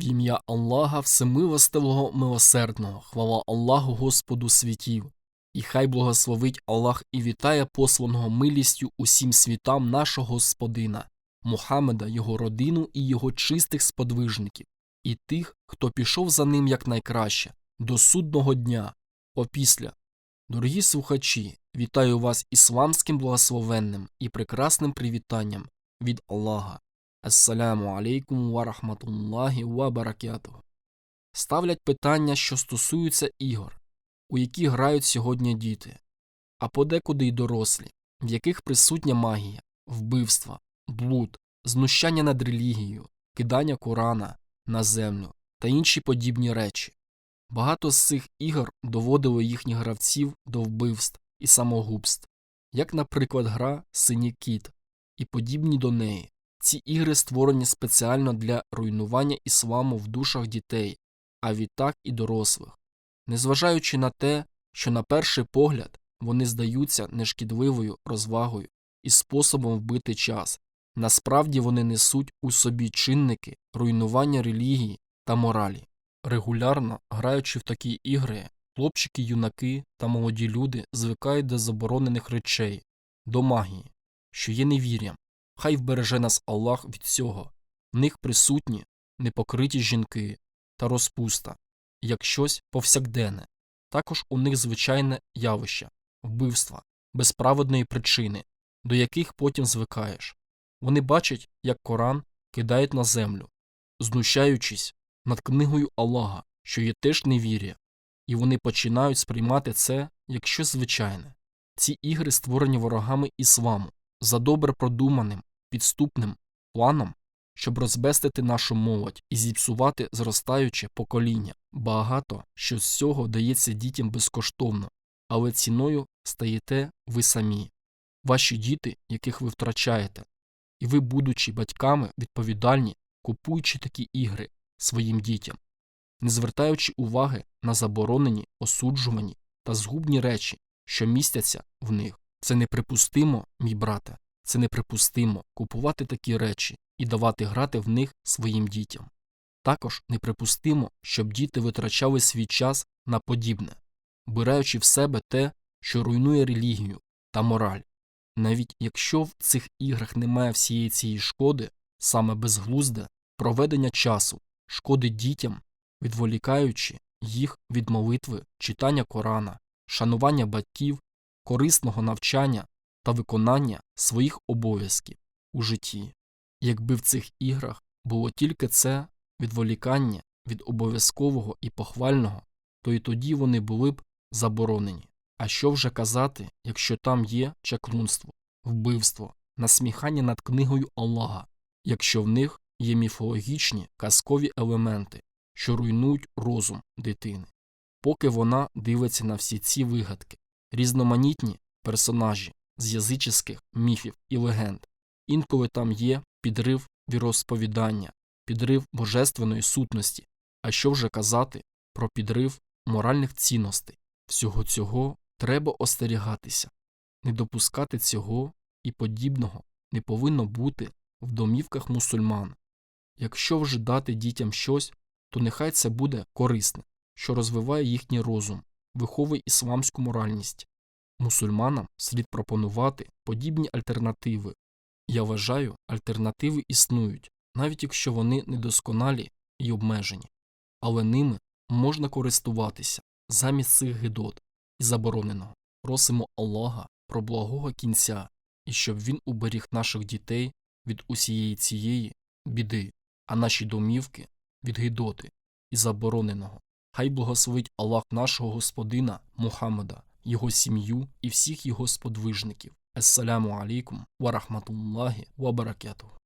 В ім'я Аллаха Всемилостивого Милосердного, хвала Аллаху Господу світів, і хай благословить Аллах і вітає посланого милістю усім світам нашого Господина, Мухаммеда, його родину і його чистих сподвижників, і тих, хто пішов за ним якнайкраще, до судного дня. Опісля. Дорогі слухачі, вітаю вас ісламським благословенним і прекрасним привітанням від Аллаха. Ассаляму алейкум ва рахматуллахі. Ставлять питання, що стосуються ігор, у які грають сьогодні діти, а подекуди й дорослі, в яких присутня магія, вбивства, блуд, знущання над релігією, кидання Корана на землю та інші подібні речі. Багато з цих ігор доводило їхніх гравців до вбивств і самогубств, як, наприклад, гра Синій кіт і подібні до неї. Ці ігри створені спеціально для руйнування ісламу в душах дітей, а відтак і дорослих, незважаючи на те, що на перший погляд вони здаються нешкідливою розвагою і способом вбити час, насправді вони несуть у собі чинники руйнування релігії та моралі. Регулярно граючи в такі ігри, хлопчики, юнаки та молоді люди звикають до заборонених речей, до магії, що є невір'ям. Хай вбереже нас Аллах від цього. В них присутні непокриті жінки та розпуста, як щось повсякденне. Також у них звичайне явище вбивства, без праведної причини, до яких потім звикаєш. Вони бачать, як Коран кидають на землю, знущаючись над книгою Аллаха, що є теж невір'я, і вони починають сприймати це як щось звичайне. Ці ігри створені ворогами ісламу за добре продуманим підступним планом, щоб розбестити нашу молодь і зіпсувати зростаюче покоління. Багато що з цього дається дітям безкоштовно, але ціною стаєте ви самі, ваші діти, яких ви втрачаєте, і ви, будучи батьками, відповідальні, купуючи такі ігри своїм дітям, не звертаючи уваги на заборонені, осуджувані та згубні речі, що містяться в них. Це неприпустимо, мій брате. Це неприпустимо купувати такі речі і давати грати в них своїм дітям. Також неприпустимо, щоб діти витрачали свій час на подібне, вбираючи в себе те, що руйнує релігію та мораль. Навіть якщо в цих іграх немає всієї цієї шкоди, саме безглузде проведення часу шкодить дітям, відволікаючи їх від молитви, читання Корана, шанування батьків, корисного навчання та виконання своїх обов'язків у житті. Якби в цих іграх було тільки це відволікання від обов'язкового і похвального, то й тоді вони були б заборонені. А що вже казати, якщо там є чаклунство, вбивство, насміхання над книгою Аллаха, якщо в них є міфологічні казкові елементи, що руйнують розум дитини, поки вона дивиться на всі ці вигадки, різноманітні персонажі з язичних міфів і легенд. Інколи там є підрив віросповідання, підрив божественної сутності, а що вже казати про підрив моральних цінностей. Всього цього треба остерігатися, не допускати цього і подібного не повинно бути в домівках мусульман. Якщо вже дати дітям щось, то нехай це буде корисне, що розвиває їхній розум, виховує ісламську моральність. Мусульманам слід пропонувати подібні альтернативи. Я вважаю, альтернативи існують, навіть якщо вони недосконалі і обмежені, але ними можна користуватися замість цих гидот і забороненого. Просимо Аллаха про благого кінця і щоб він уберіг наших дітей від усієї цієї біди, а наші домівки від гидоти і забороненого. Хай благословить Аллах нашого Господина Мухаммеда його сім'ю і всіх його сподвижників. Ассаляму алейкум ва рахматуллахі ва баракатух.